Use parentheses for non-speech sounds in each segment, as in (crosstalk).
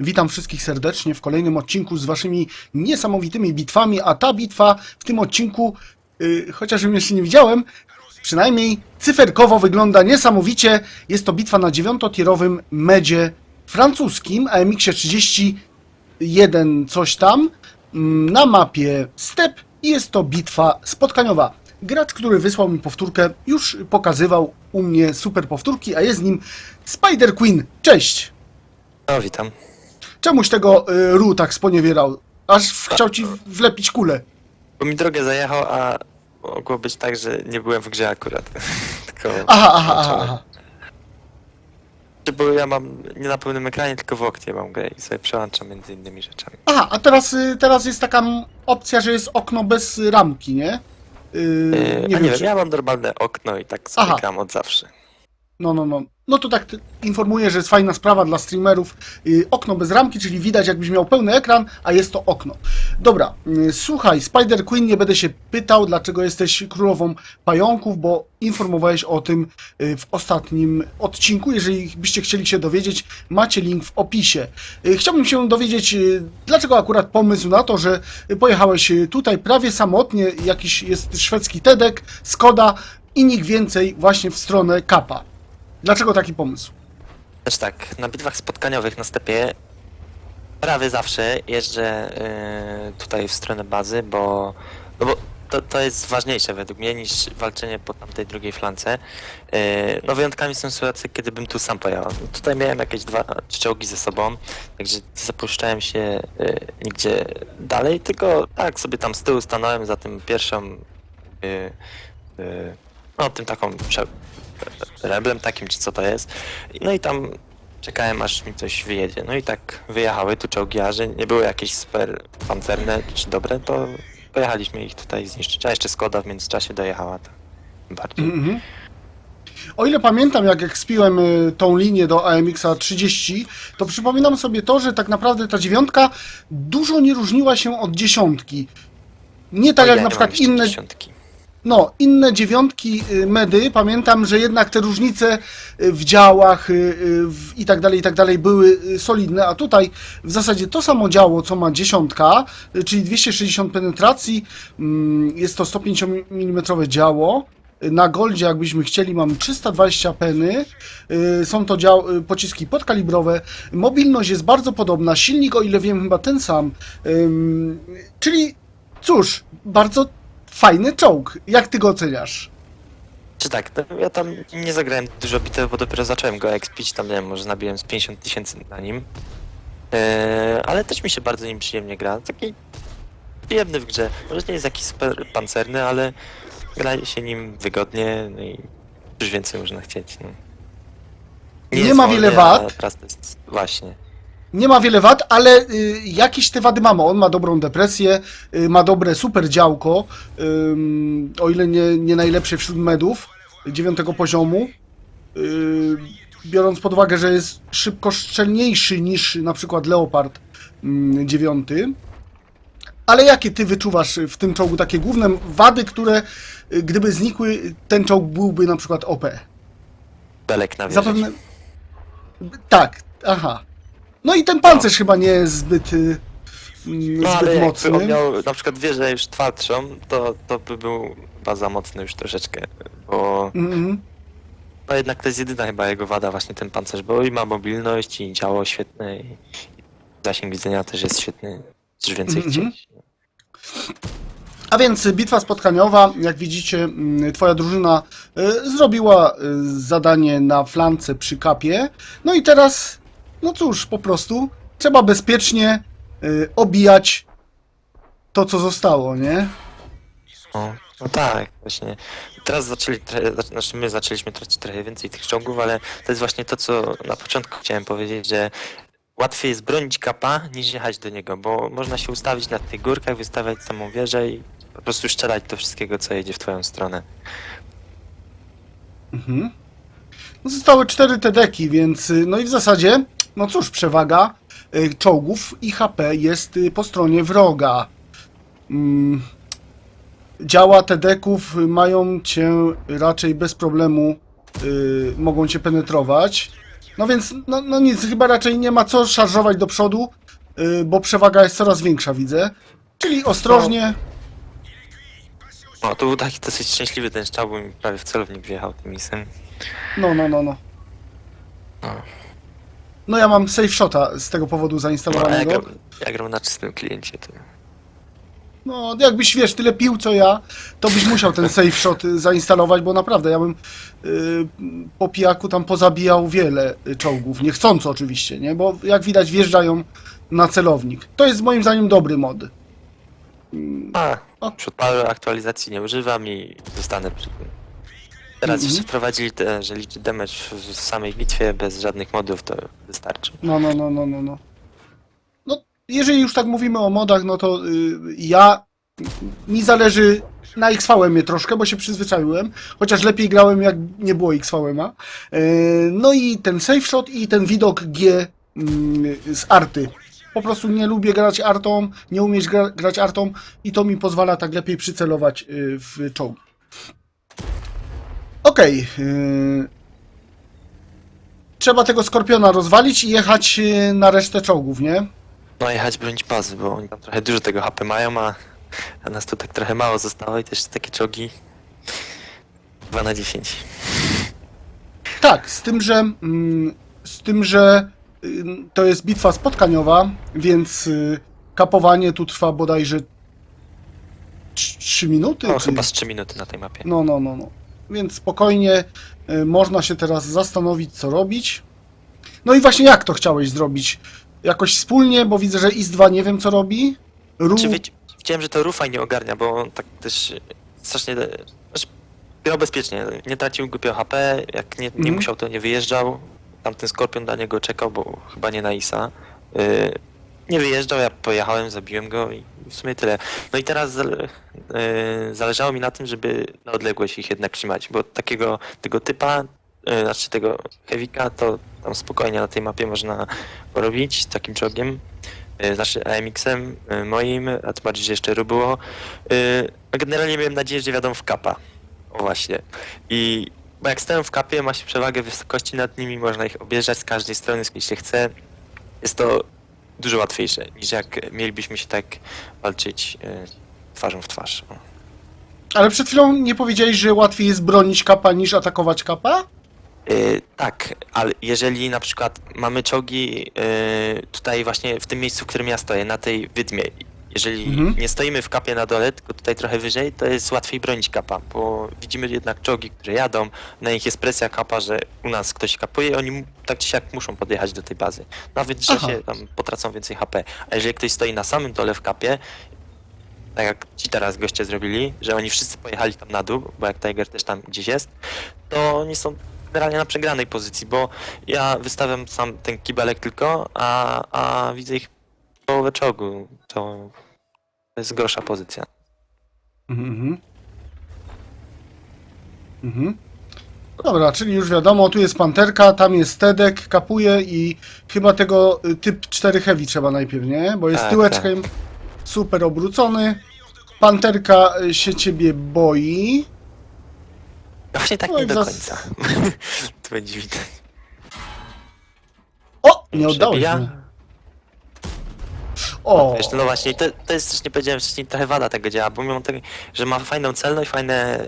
Witam wszystkich serdecznie w kolejnym odcinku z waszymi niesamowitymi bitwami, a ta bitwa w tym odcinku, yy, chociaż jeszcze nie widziałem, przynajmniej cyferkowo wygląda niesamowicie. Jest to bitwa na dziewiątotierowym medzie francuskim, AMX-ie 31 coś tam, na mapie Step i jest to bitwa spotkaniowa. Gracz, który wysłał mi powtórkę, już pokazywał u mnie super powtórki, a jest nim Spider Queen. Cześć! No, witam. Czemuś tego y, Ru tak sponiewierał? Aż w- chciał ci wlepić kulę. Bo mi drogę zajechał, a mogło być tak, że nie byłem w grze akurat. (laughs) tylko Aha, aha, aha, aha. Bo ja mam nie na pełnym ekranie, tylko w oknie mam grę i sobie przełączam między innymi rzeczami. Aha, a teraz, y, teraz jest taka m- opcja, że jest okno bez ramki, nie? Yy, nie a wiem, nie wiem, czy... ja mam normalne okno i tak sobie Aha. gram od zawsze. No, no, no. No to tak informuję, że jest fajna sprawa dla streamerów. Y, okno bez ramki, czyli widać jakbyś miał pełny ekran, a jest to okno. Dobra, y, słuchaj, Spider Queen, nie będę się pytał, dlaczego jesteś królową pająków, bo informowałeś o tym y, w ostatnim odcinku. Jeżeli byście chcieli się dowiedzieć, macie link w opisie. Chciałbym się dowiedzieć, dlaczego akurat pomysł na to, że pojechałeś tutaj prawie samotnie, jakiś jest szwedzki Tedek, Skoda i nikt więcej właśnie w stronę Kapa. Dlaczego taki pomysł? Znaczy tak, na bitwach spotkaniowych na stepie prawie zawsze jeżdżę yy, tutaj w stronę bazy, bo, no bo to, to jest ważniejsze według mnie niż walczenie po tamtej drugiej flance. Yy, no wyjątkami są sytuacje, kiedy bym tu sam pojechał. Tutaj miałem jakieś dwa czołgi ze sobą, także nie zapuszczałem się yy, nigdzie dalej, tylko tak sobie tam z tyłu stanąłem za tym pierwszą no tym taką reblem takim, czy co to jest. No i tam czekałem aż mi coś wyjedzie. No i tak wyjechały tu czołgi, a że nie były jakieś super pancerne czy dobre, to pojechaliśmy ich tutaj zniszczyć. A jeszcze Skoda w międzyczasie dojechała. To bardziej. Mhm. O ile pamiętam, jak ekspiłem y, tą linię do AMX-a 30, to przypominam sobie to, że tak naprawdę ta dziewiątka dużo nie różniła się od dziesiątki. Nie tak No jak ja na nie przykład jeszcze inne, dziesiątki. No, inne dziewiątki y, medy, pamiętam, że jednak te różnice y, w działach y, i tak dalej, i tak dalej były solidne, a tutaj w zasadzie to samo działo, co ma dziesiątka, czyli 260 penetracji, mm, jest to 150 mm działo. Na Goldzie, jakbyśmy chcieli, mamy 320 peny. Są to dział, pociski podkalibrowe. Mobilność jest bardzo podobna. Silnik, o ile wiem, chyba ten sam. Czyli cóż, bardzo fajny czołg. Jak ty go oceniasz? Czy tak, no, ja tam nie zagrałem dużo bitew, bo dopiero zacząłem go expić, tam nie wiem, może nabiłem z 50 tysięcy na nim. Eee, ale też mi się bardzo nim przyjemnie gra. Taki przyjemny w grze. Może nie jest jakiś super pancerny, ale gra się nim wygodnie, no i już więcej można chcieć. No. Nie jest ma wolny, wiele a wad. Teraz to jest... Właśnie. Nie ma wiele wad, ale y, jakieś te wady mamy. On ma dobrą depresję, y, ma dobre super działko, ym, o ile nie, nie najlepsze wśród medów dziewiątego poziomu. Y, biorąc pod uwagę, że jest szybko szczelniejszy niż na przykład Leopard mm, dziewiąty. Ale jakie ty wyczuwasz w tym czołgu takie główne wady, które y, gdyby znikły, ten czołg byłby na przykład OP? Belek na wieży. Zapewne. Tak, aha. No i ten pancerz chyba nie jest zbyt, y, mm, No ale zbyt jakby mocny. miał na przykład wieżę już twardszą, to, to by był chyba za mocny już troszeczkę, bo Mhm. no jednak to jest jedyna chyba jego wada właśnie ten pancerz, bo i ma mobilność i działo świetne i zasięg widzenia też jest świetny. Coś więcej Mhm. chcieć. A więc bitwa spotkaniowa, jak widzicie, mm, twoja drużyna y, zrobiła y, zadanie na flance przy kapie. No i teraz, no cóż, po prostu trzeba bezpiecznie y, obijać to, co zostało, nie? No, no tak, właśnie. Teraz zaczęli, trochę- zac- znaczy my zaczęliśmy tracić trochę więcej tych czołgów, ale to jest właśnie to, co na początku chciałem powiedzieć, że łatwiej jest bronić kapa niż jechać do niego, bo można się ustawić na tych górkach, wystawiać samą wieżę i po prostu strzelać do wszystkiego, co jedzie w twoją stronę. Mhm. No, Zostały cztery TD-ki, więc y, no i w zasadzie, no cóż, przewaga y, czołgów i HP jest y, po stronie wroga. mm, działa te deków mają cię raczej bez problemu, y, mogą cię penetrować. No więc, no, no nic, chyba raczej nie ma co szarżować do przodu, y, bo przewaga jest coraz większa, widzę. Czyli ostrożnie. O, to był taki dosyć szczęśliwy ten strzał, bo mi prawie w celownik wjechał tym misem. No, no, no, no. No. No ja mam safe shota z tego powodu No, ja, zainstalowanego. gram, ja gram na czystym kliencie. To... No, jakbyś wiesz, tyle pił co ja, to byś musiał ten safe shot y, zainstalować, bo naprawdę ja bym y, po pijaku tam pozabijał wiele y, czołgów. Niechcąco oczywiście, nie? Bo jak widać wjeżdżają na celownik. To jest moim zdaniem dobry mod. A, O. paru aktualizacji nie używam i zostanę przy tym. Teraz Mhm. jeszcze wprowadzili te, że liczy damage w, w samej bitwie bez żadnych modów, to wystarczy. No, no, no, no, no, no. No, jeżeli już tak mówimy o modach, no to y, ja mi zależy na XVM troszkę, bo się przyzwyczaiłem, chociaż lepiej grałem jak nie było XVM-a. Y, no i ten safe shot i ten widok G mm, z arty. Po prostu nie lubię grać artą, nie umieć gra, grać artą i to mi pozwala tak lepiej przycelować y, w czołgi. Okej. y, Trzeba tego skorpiona rozwalić i jechać y, na resztę czołgów, nie? No jechać bronić bazy, bo oni tam trochę dużo tego HP mają, a, a nas tu tak trochę mało zostało i też takie czołgi 2 na 10. Tak, z tym, że mm, z tym, że y, to jest bitwa spotkaniowa, więc y, kapowanie tu trwa bodajże 3 minuty. No czy- chyba z 3 minuty na tej mapie. No, no, no, no. Więc spokojnie y, można się teraz zastanowić, co robić. No i właśnie jak to chciałeś zrobić? Jakoś wspólnie, bo widzę, że IS-2 nie wiem, co robi. Ru... Czy wiedz- widziałem, że to Rufaj nie ogarnia, bo on tak też strasznie... Znaczy, grał bezpiecznie, nie tracił głupio HP, jak nie, nie Mhm. musiał, to nie wyjeżdżał. Tamten Skorpion dla niego czekał, bo chyba nie na Isa. Y, nie wyjeżdżał, ja pojechałem, zabiłem go i w sumie tyle. No i teraz y, zależało mi na tym, żeby na odległość ich jednak trzymać, bo takiego tego typa, y, znaczy tego Heavika, to tam spokojnie na tej mapie można porobić takim czołgiem. Y, Znaczy AMX-em moim, a tym bardziej, że jeszcze. Y, a Generalnie miałem nadzieję, że wiadomo w kapa. O właśnie. I bo jak stoją w kapie, ma się przewagę wysokości nad nimi, można ich objeżdżać z każdej strony, której się chce. Jest to dużo łatwiejsze niż jak mielibyśmy się tak walczyć y, twarzą w twarz. O. Ale przed chwilą nie powiedziałeś, że łatwiej jest bronić kapa niż atakować kapa? Y, tak, ale jeżeli na przykład mamy czołgi y, tutaj właśnie w tym miejscu, w którym ja stoję, na tej wydmie, jeżeli Mhm. nie stoimy w kapie na dole, tylko tutaj trochę wyżej, to jest łatwiej bronić kapa, bo widzimy jednak czołgi, które jadą, na nich jest presja kapa, że u nas ktoś kapuje, oni tak czy siak muszą podjechać do tej bazy. Nawet, że Aha. się tam potracą więcej HP. A jeżeli ktoś stoi na samym dole w kapie, tak jak ci teraz goście zrobili, że oni wszyscy pojechali tam na dół, bo jak Tiger też tam gdzieś jest, to oni są generalnie na przegranej pozycji, bo ja wystawiam sam ten kibelek tylko, a, a widzę ich połowę czołgu. To jest gorsza pozycja. Mhm. Mhm. Dobra, czyli już wiadomo, tu jest panterka, tam jest Tedek, kapuje i chyba tego y, typ 4 heavy trzeba najpierw, nie? Bo jest Tak, tyłeczkiem super obrócony. Panterka y, się ciebie boi. Właśnie tak No nie i do zas- końca. (laughs) to będzie widać. O! Nie oddałeś Przebija. O! Wiesz, no właśnie, to, to jest też nie powiedziałem wcześniej, trochę wada tego działa, bo mimo tego, że ma fajną celność, fajne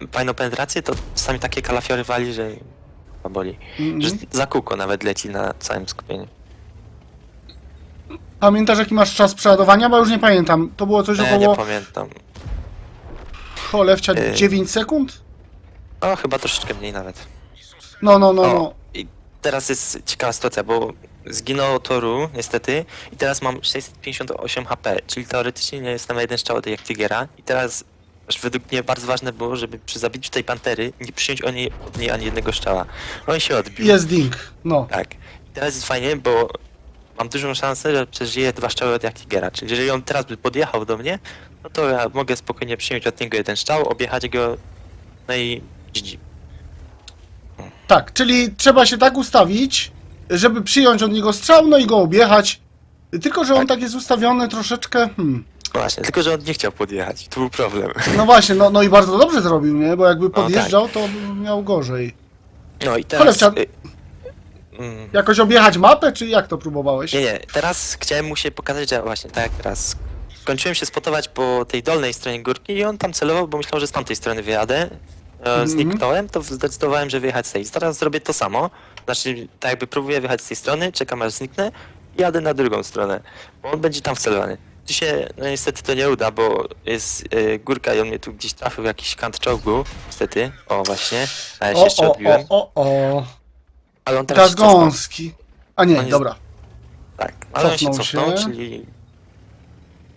yy, fajną penetrację, to czasami takie kalafiory wali, że boli. Mhm. Że za kółko nawet leci na całym skupieniu. Pamiętasz jaki masz czas przeładowania? Bo już nie pamiętam. To było coś Nie, nie około pamiętam. cholewcia Y. 9 sekund? O, chyba troszeczkę mniej nawet. No, no, no, O, no. i teraz jest ciekawa sytuacja, bo zginęło Toru niestety i teraz mam 658 HP, czyli teoretycznie nie jestem na jeden strzał od jak Tigera i teraz aż według mnie bardzo ważne było, żeby przy zabiciu tej pantery nie przyjąć o niej, od niej ani jednego strzała. On się odbił. Jest ding. No. Tak. I teraz jest fajnie, bo mam dużą szansę, że przeżyję dwa strzały od jak Tigera. Czyli jeżeli on teraz by podjechał do mnie, no to ja mogę spokojnie przyjąć od niego jeden strzał, objechać go, no i GG. Tak, czyli trzeba się tak ustawić, żeby przyjąć od niego strzał, no i go objechać Tylko, że on tak jest ustawiony troszeczkę. Hmm. Właśnie, tylko że on nie chciał podjechać. To był problem. No właśnie, no, no i bardzo dobrze zrobił, nie? Bo jakby tak. podjeżdżał, to by miał gorzej. No i teraz... Cholewcia- y, mm, Jakoś objechać mapę, czy jak to próbowałeś? Nie, nie, teraz chciałem mu się pokazać, że właśnie tak jak teraz skończyłem się spotować po tej dolnej stronie górki i on tam celował, bo myślał, że z tamtej strony wyjadę. E, Mhm. Zniknąłem, to zdecydowałem, że wyjechać z tej. Teraz zrobię to samo. Znaczy, tak jakby próbuję wyjechać z tej strony, czekam aż zniknę i jadę na drugą stronę, bo on będzie tam wcelowany. Dzisiaj no niestety to nie uda, bo jest e, górka i on mnie tu gdzieś trafił w jakiś kant czołgu, niestety. O właśnie, a ja się O, jeszcze o, odbiłem. o, o, o. Ale on teraz się cofnął. Gazgąski. A nie, On jest- dobra. Tak, ale on się Cofnął cofnął, się. czyli...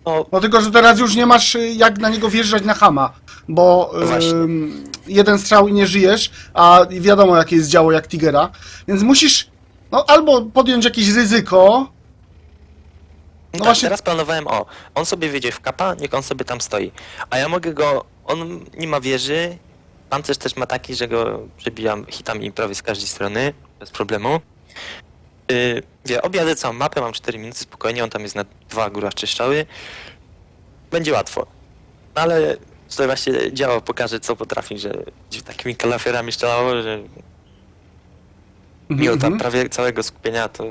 No, No tylko, że teraz już nie masz y, jak na niego wjeżdżać na hama, bo No właśnie. ym, jeden strzał i nie żyjesz, a wiadomo jakie jest działo jak Tigera, więc musisz no albo podjąć jakieś ryzyko, No tak, właśnie- teraz planowałem, o, on sobie wyjdzie w kapa, niech on sobie tam stoi. A ja mogę go, on nie ma wieży, pancerz też ma taki, że go przebijam hitami prawie z każdej strony, bez problemu. Yy, wie, objadę całą mapę, mam 4 minuty spokojnie, on tam jest na dwa góra strzały. Będzie łatwo. No ale tutaj właśnie działo pokaże, co potrafi, że takimi kalafiorami strzelało, że mimo tam Mhm. prawie całego skupienia, to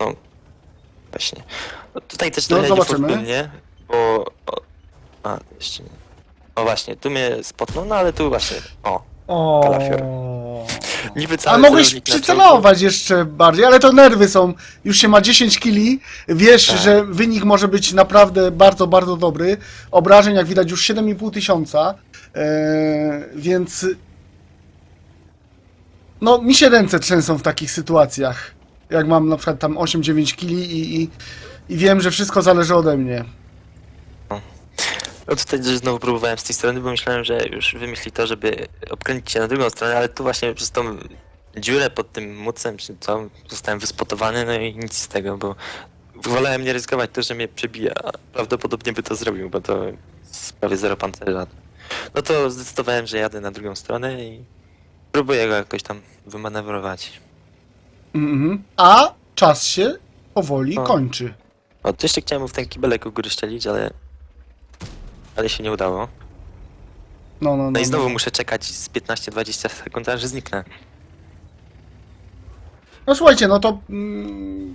no właśnie. No, tutaj też No, trochę zobaczymy. niefortunnie, bo o, a jeszcze nie. O właśnie, tu mnie spotnął, no ale tu właśnie, o, O. Kalafior. Niby A cały mogłeś celownik na czołgu. przycelować jeszcze bardziej, ale to nerwy są. Już się ma 10 kili, wiesz, Tak. że wynik może być naprawdę bardzo, bardzo dobry. Obrażeń, jak widać, już 7,5 tysiąca, e, więc... No, mi się ręce trzęsą w takich sytuacjach. Jak mam na przykład tam 8-9 kili i, i, i wiem, że wszystko zależy ode mnie. No tutaj znowu próbowałem z tej strony, bo myślałem, że już wymyśli to, żeby obkręcić się na drugą stronę, ale tu właśnie przez tą dziurę pod tym mucem, czy co, zostałem wyspotowany, no i nic z tego, bo wolałem nie ryzykować to, że mnie przebija, prawdopodobnie by to zrobił, bo to jest prawie zero pancerza. No to zdecydowałem, że jadę na drugą stronę i próbuję go jakoś tam wymanewrować. Mhm. A czas się powoli O. kończy. O, to jeszcze chciałem mu w ten kibelek u góry szczelić, ale... Ale się nie udało. No, no, no. No i znowu no. muszę czekać z 15-20 sekund, aż zniknę. No słuchajcie, no to mm,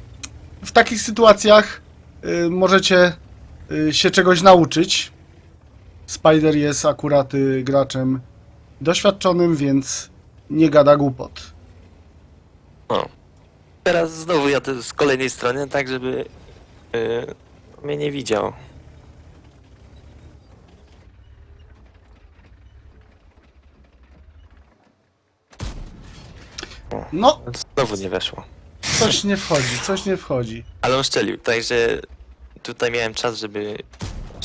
w takich sytuacjach y, możecie y, się czegoś nauczyć. Spider jest akurat y, graczem doświadczonym, więc nie gada głupot. No. Teraz znowu jadę z kolejnej strony, tak żeby yy, mnie nie widział. No, Znowu nie weszło. coś nie wchodzi, coś nie wchodzi. Ale on szczelił, także tutaj miałem czas, żeby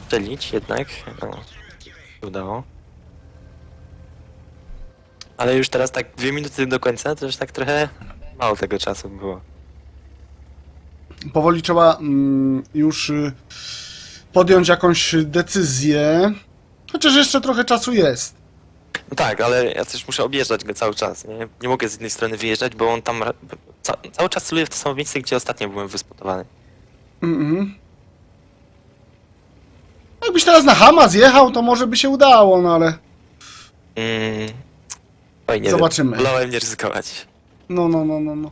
szczelić jednak. No, się udało. Ale już teraz tak dwie minuty do końca, to już tak trochę mało tego czasu było. Powoli trzeba mm, już y, podjąć jakąś decyzję. Chociaż jeszcze trochę czasu jest. No tak, ale ja też muszę objeżdżać go cały czas, nie? Nie mogę z jednej strony wyjeżdżać, bo on tam ra- ca cały czas celuje w to samo miejsce, gdzie ostatnio byłem wyspotowany. Mhm. Jakbyś teraz na Hama zjechał, to może by się udało, no ale. Mm. Oj, nie Zobaczymy. Wiem. Wolałem nie ryzykować. No, no, no, no, no.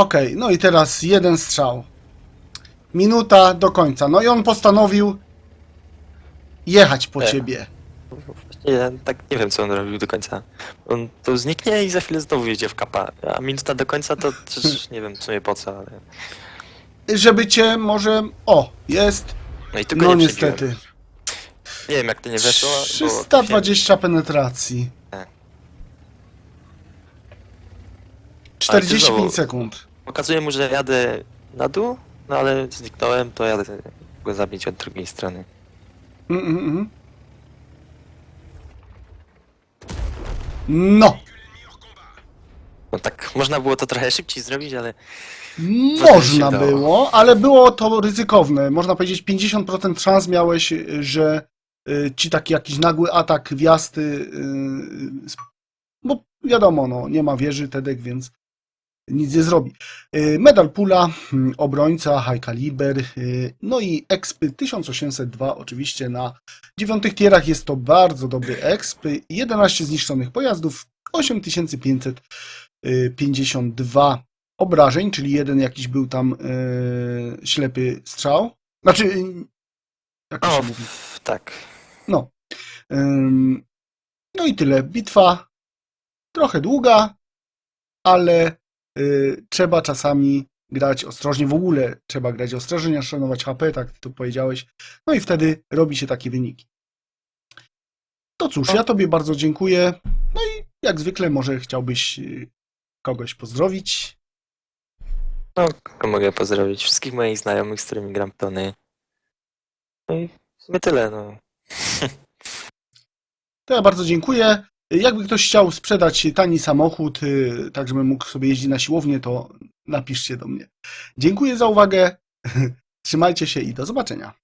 Okej, no i teraz jeden strzał. Minuta do końca. No i on postanowił jechać po E. ciebie. Właśnie ja tak nie wiem, co on robił do końca. On tu zniknie i za chwilę znowu jedzie w kapa. A minuta do końca to też (laughs) nie wiem w sumie po co, ale... Żeby cię może. O, jest. No i tylko No nie przebiłem. niestety. Nie wiem jak to nie weszło, bo... 320 penetracji. E. 45 znowu- sekund. Pokazuję mu, że jadę na dół, no ale zniknąłem, to jadę go zabić od drugiej strony. Mm, mm, mm. No, No tak, można było to trochę szybciej zrobić, ale... można się dało. było, ale było to ryzykowne. Można powiedzieć 50% szans miałeś, że y, ci taki jakiś nagły atak wjazd, y, y, sp- bo wiadomo, no, nie ma wieży Tedek, więc nic nie zrobi. Y, Medal Pula, mm, obrońca, high caliber, y, no i expy 1802 oczywiście na dziewiątych tierach jest to bardzo dobry exp, 11 zniszczonych pojazdów, 8552 obrażeń, czyli jeden jakiś był tam y, ślepy strzał. Znaczy, y, jak to się mówi? tak. No. Ym, No i tyle. Bitwa trochę długa, ale trzeba czasami grać ostrożnie. W ogóle trzeba grać ostrożnie, a szanować HP, tak ty to powiedziałeś. No i wtedy robi się takie wyniki. To cóż, ja Tobie bardzo dziękuję. No i jak zwykle może chciałbyś y, kogoś pozdrowić. No, kogo mogę pozdrowić? Wszystkich moich znajomych, z którymi gram tony. No i w sumie tyle, no. (laughs) To ja bardzo dziękuję. Jakby ktoś chciał sprzedać tani samochód, y, tak żebym mógł sobie jeździć na siłownię, to napiszcie do mnie. Dziękuję za uwagę. (laughs) Trzymajcie się i do zobaczenia.